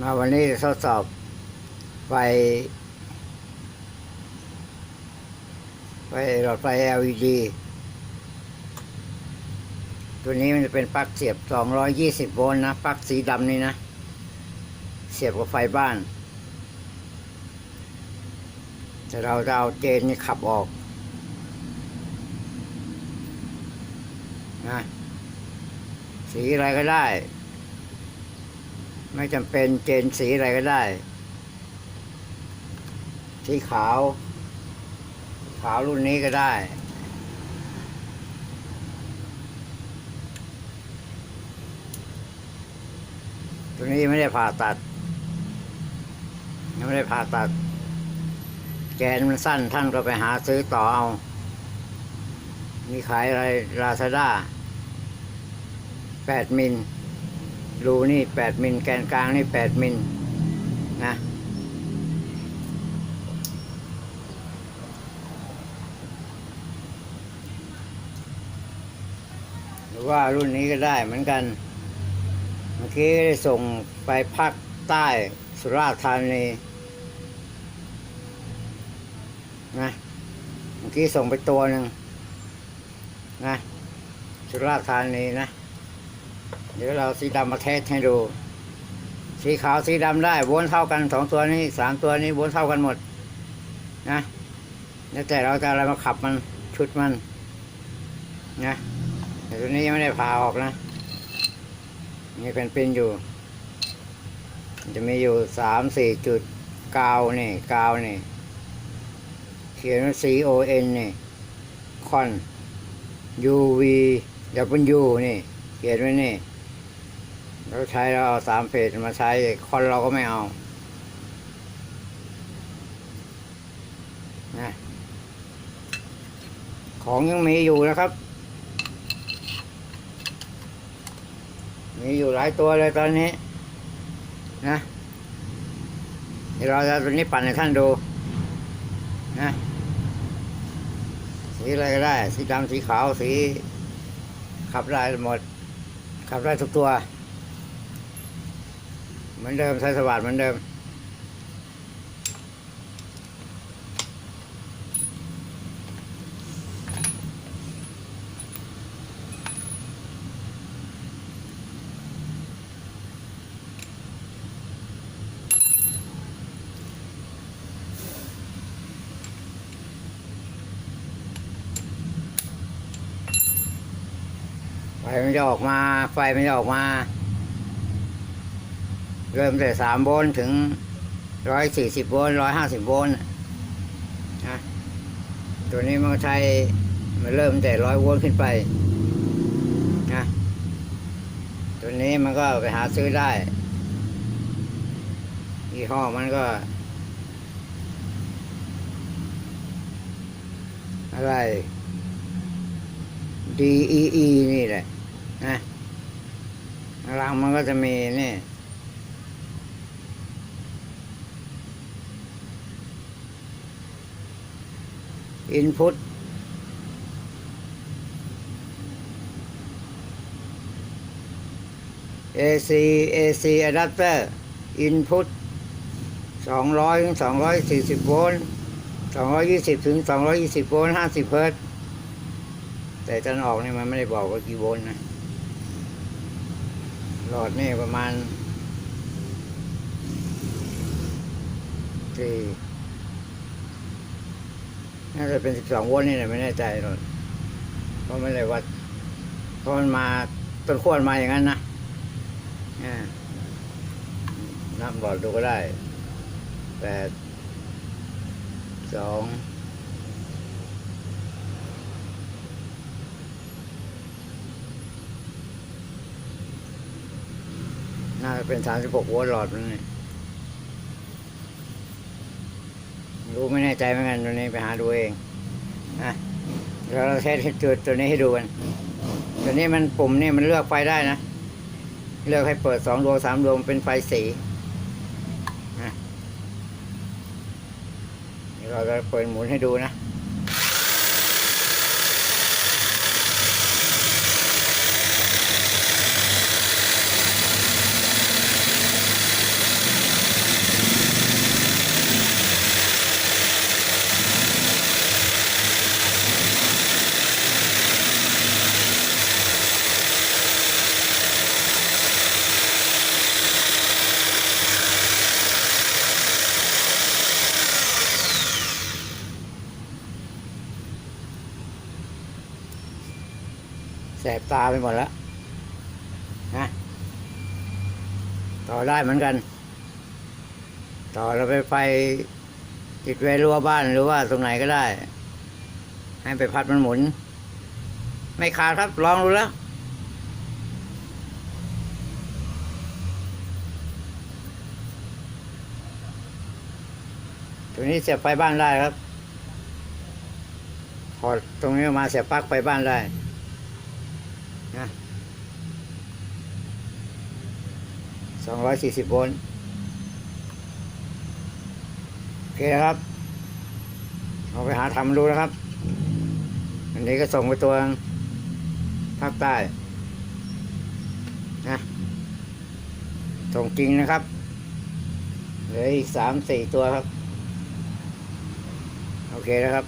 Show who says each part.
Speaker 1: มาวันนี้ทดสอบไฟไฟหลอดไฟ LED ตัวนี้มันจะเป็นปลั๊กเสียบ 220 โวลต์นะปลั๊กสีดำนี่นะ เสียบกับไฟบ้าน แต่เราจะเอาเจนนี่ขับออกนะสีอะไรก็ได้ ไม่จำเป็นเจนสีอะไรก็ได้ สีขาว ขาวรุ่นนี้ก็ได้ ตัวนี้ไม่ได้ผ่าตัดยังไม่ได้ผ่าตัด แกนมันสั้นท่านก็ไปหาซื้อต่อเอา มีขายอะไรลาซาด้าแปดมิล รูนี่แปดมิลแกนกลางนี่แปดมิลนะหรือว่ารุ่นนี้ก็ได้เหมือนกัน เมื่อกี้ได้ส่งไปภาคใต้สุราษฎร์ธานีนะเมื่อกี้ส่งไปตัวหนึ่งนะสุราษฎร์ธานีนะ เดี๋ยวเราสีดำมาเทสให้ดู สีขาวสีดำได้วนเท่ากันสองตัวนี้สามตัวนี้วนเท่ากันหมด นะแล้วแต่เราจะอะไรมาขับมันชุดมันนะแต่ตัวนี้ยังไม่ได้ผ่าออกนะมีเป็นปินอยู่ จะมีอยู่สามสี่จุดกาวนี่กาวนี่ เขียนว่า C O N นี่คอน U V W นี่ เขียนไว้นี่เราใช้เราเอาสามเพจมาใช้คอนเราก็ไม่เอานะของยังมีอยู่นะครับ มีอยู่หลายตัวเลยตอนนี้ นะเดี๋ยวเราจะตัวนี้ปั่นให้ท่านดูนะสีอะไรก็ได้ สีดำสีขาวสีขับได้หมด ขับได้ทุกตัว เหมือนเดิมใช้สวัสดเหมือนเดิม มันจะออกมา ไฟมันจะออกมา เริ่มแต่สามโวลต์ถึงร้อยสี่สิบโวลต์ร้อยห้าสิบโวลต์นะตัวนี้มันใช้มันเริ่มแต่ร้อยโวลต์ขึ้นไปนะตัวนี้มันก็ไปหาซื้อได้ยี่ห้อมันก็ อะไร D E E นี่แหละ นะรังมันก็จะมีนี่อินพุตเอซีเอซีอะแดปเตอร์อินพุตสองร้อยถึงสองร้อยสี่สิบโวลต์สองร้อยยี่สิบถึงสองร้อยยี่สิบโวลต์ห้าสิบเฮิร์ตแต่จันออกนี่มันไม่ได้บอกว่ากี่โวลต์นะ หลอดนี่ประมาณสี่น่าจะเป็นสิบสองโวลต์นี่แหละไม่แน่ใจหรอกเพราะไม่ได้วัดเพราะมันมาต้นขั้วมันมาอย่างนั้นนะนับหลอดดูก็ได้แปดสอง น่าจะเป็นสามสิบหกโวลต์หลอดนั่นนี่รู้ไม่แน่ใจเหมือนกันตัวนี้ไปหาดูเองอะเดี๋ยวเราเทสจุดตัวนี้ให้ดูกัน ตัวนี้มันปุ่มนี่มันเลือกไฟได้นะ เลือกให้เปิดสองดวงสามดวงเป็นไฟสีนะเดี๋ยวเราจะเปิดหมุนให้ดูนะ สบตาไปหมดแล้วนะต่อได้เหมือนกัน ต่อเราไปไฟติดไว้รั้วบ้านหรือว่าตรงไหนก็ได้ ให้ไปพัดมันหมุน ไม่ขาดครับลองดูแล้วตัวนี้เสียบไฟบ้านได้ครับถอดตรงนี้มาเสียบปลั๊กไฟบ้านได้ นะสองร้อยสี่สิบโวลต์โอเคนะครับเอาไปหาทำดูนะครับ อันนี้ก็ส่งไปตัวภาคใต้นะส่งจริงนะครับเหลืออีกสามสี่ตัวครับ โอเคนะครับ